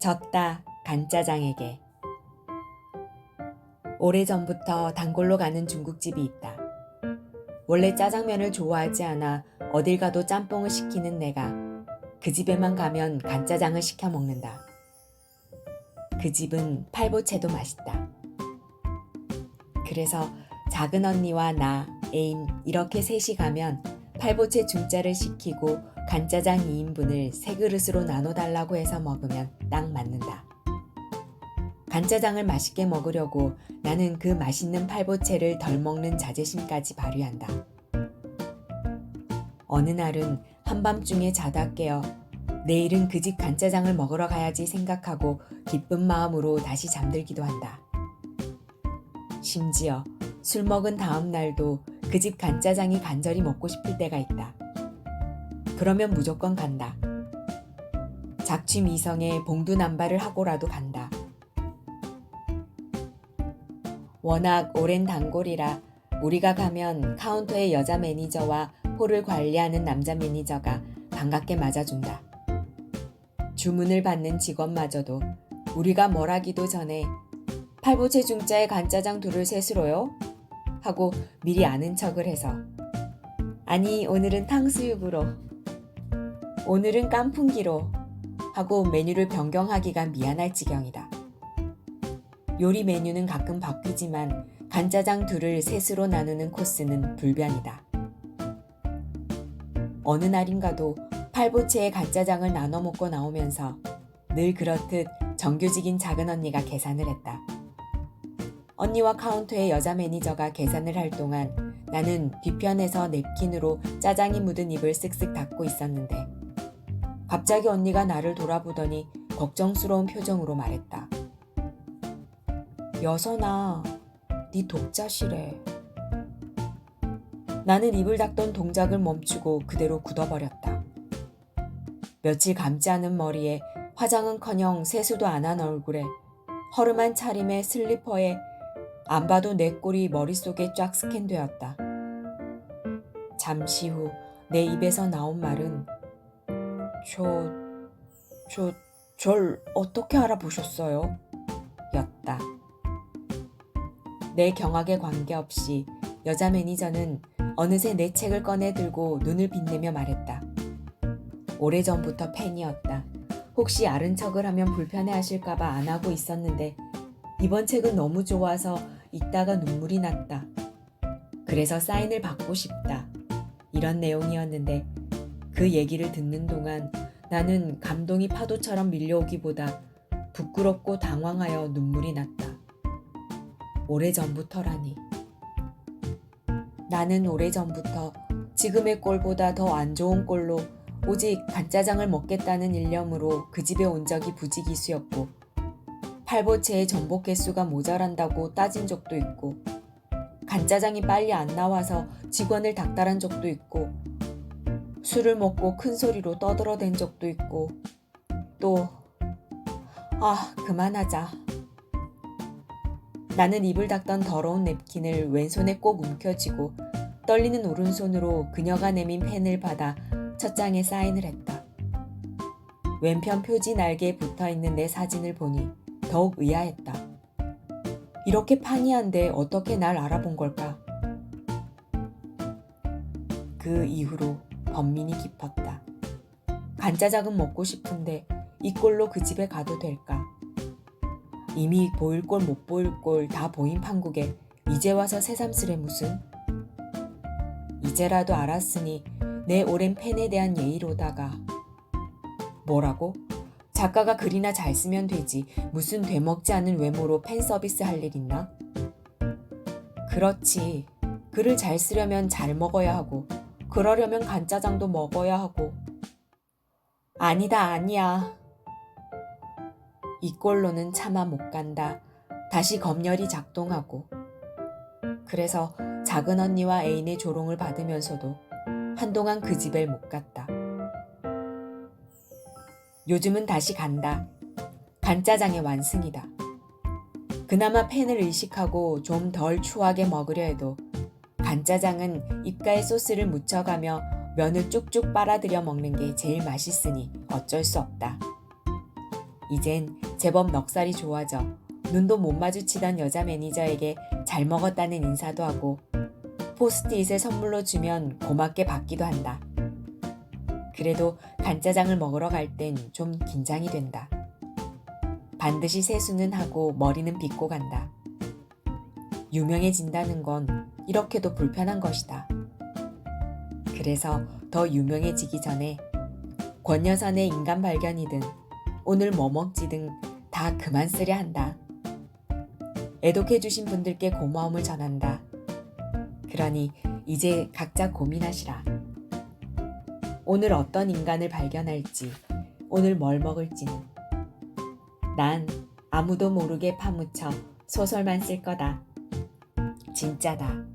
졌다 간짜장에게 오래전부터 단골로 가는 중국집이 있다. 원래 짜장면을 좋아하지 않아 어딜 가도 짬뽕을 시키는 내가 그 집에만 가면 간짜장을 시켜 먹는다. 그 집은 팔보채도 맛있다. 그래서 작은 언니와 나, 애인 이렇게 셋이 가면 팔보채 중짜를 시키고 간짜장 2인분을 세 그릇으로 나눠달라고 해서 먹으면 딱 맞는다. 간짜장을 맛있게 먹으려고 나는 그 맛있는 팔보채를 덜 먹는 자제심까지 발휘한다. 어느 날은 한밤중에 자다 깨어 내일은 그 집 간짜장을 먹으러 가야지 생각하고 기쁜 마음으로 다시 잠들기도 한다. 심지어 술 먹은 다음 날도 그 집 간짜장이 간절히 먹고 싶을 때가 있다. 그러면 무조건 간다. 작취 미성에 봉두 남발을 하고라도 간다. 워낙 오랜 단골이라 우리가 가면 카운터의 여자 매니저와 홀을 관리하는 남자 매니저가 반갑게 맞아준다. 주문을 받는 직원마저도 우리가 뭘 하기도 전에 팔보채 중짜에 간짜장 둘을 셋으로요? 하고 미리 아는 척을 해서 아니 오늘은 탕수육으로 오늘은 깐풍기로 하고 메뉴를 변경하기가 미안할 지경이다. 요리 메뉴는 가끔 바뀌지만 간짜장 둘을 셋으로 나누는 코스는 불변이다. 어느 날인가도 팔보채에 간짜장을 나눠 먹고 나오면서 늘 그렇듯 정규직인 작은 언니가 계산을 했다. 언니와 카운터의 여자 매니저가 계산을 할 동안 나는 뒤편에서 냅킨으로 짜장이 묻은 입을 쓱쓱 닦고 있었는데 갑자기 언니가 나를 돌아보더니 걱정스러운 표정으로 말했다. 여선아, 네 독자시래. 나는 입을 닦던 동작을 멈추고 그대로 굳어버렸다. 며칠 감지 않은 머리에 화장은커녕 세수도 안 한 얼굴에 허름한 차림에 슬리퍼에 안 봐도 내 꼴이 머릿속에 쫙 스캔되었다. 잠시 후 내 입에서 나온 말은 저, 저, 절 어떻게 알아보셨어요? 였다. 내 경악에 관계없이 여자 매니저는 어느새 내 책을 꺼내 들고 눈을 빛내며 말했다. 오래전부터 팬이었다. 혹시 아른 척을 하면 불편해 하실까봐 안 하고 있었는데 이번 책은 너무 좋아서 읽다가 눈물이 났다. 그래서 사인을 받고 싶다. 이런 내용이었는데 그 얘기를 듣는 동안 나는 감동이 파도처럼 밀려오기보다 부끄럽고 당황하여 눈물이 났다. 오래전부터라니. 나는 오래전부터 지금의 꼴보다 더 안 좋은 꼴로 오직 간짜장을 먹겠다는 일념으로 그 집에 온 적이 부지기수였고 팔보채의 전복 개수가 모자란다고 따진 적도 있고 간짜장이 빨리 안 나와서 직원을 닥달한 적도 있고 술을 먹고 큰 소리로 떠들어댄 적도 있고 또 아, 그만하자. 나는 입을 닦던 더러운 냅킨을 왼손에 꼭 움켜쥐고 떨리는 오른손으로 그녀가 내민 펜을 받아 첫 장에 사인을 했다. 왼편 표지 날개에 붙어 있는 내 사진을 보니 더욱 의아했다. 이렇게 판이한데 어떻게 날 알아본 걸까? 그 이후로 번민이 깊었다. 간짜장은 먹고 싶은데 이 꼴로 그 집에 가도 될까? 이미 보일 꼴 못 보일 꼴 다 보인 판국에 이제 와서 새삼스레 무슨? 이제라도 알았으니 내 오랜 팬에 대한 예의로다가 뭐라고? 작가가 글이나 잘 쓰면 되지 무슨 되먹지 않은 외모로 팬 서비스 할 일 있나? 그렇지. 글을 잘 쓰려면 잘 먹어야 하고 그러려면 간짜장도 먹어야 하고 아니다 아니야. 이 꼴로는 차마 못 간다. 다시 검열이 작동하고 그래서 작은 언니와 애인의 조롱을 받으면서도 한동안 그 집에 못 갔다. 요즘은 다시 간다. 간짜장의 완승이다. 그나마 팬을 의식하고 좀 덜 추하게 먹으려 해도 간짜장은 입가에 소스를 묻혀가며 면을 쭉쭉 빨아들여 먹는 게 제일 맛있으니 어쩔 수 없다. 이젠 제법 넉살이 좋아져 눈도 못 마주치던 여자 매니저에게 잘 먹었다는 인사도 하고 포스트잇을 선물로 주면 고맙게 받기도 한다. 그래도 간짜장을 먹으러 갈 땐 좀 긴장이 된다. 반드시 세수는 하고 머리는 빗고 간다. 유명해진다는 건 이렇게도 불편한 것이다. 그래서 더 유명해지기 전에 권여선의 인간 발견이든 오늘 뭐 먹지 등다 그만 쓰려 한다. 애독해주신 분들께 고마움을 전한다. 그러니 이제 각자 고민하시라. 오늘 어떤 인간을 발견할지, 오늘 뭘 먹을지는. 난 아무도 모르게 파묻혀 소설만 쓸 거다. 진짜다.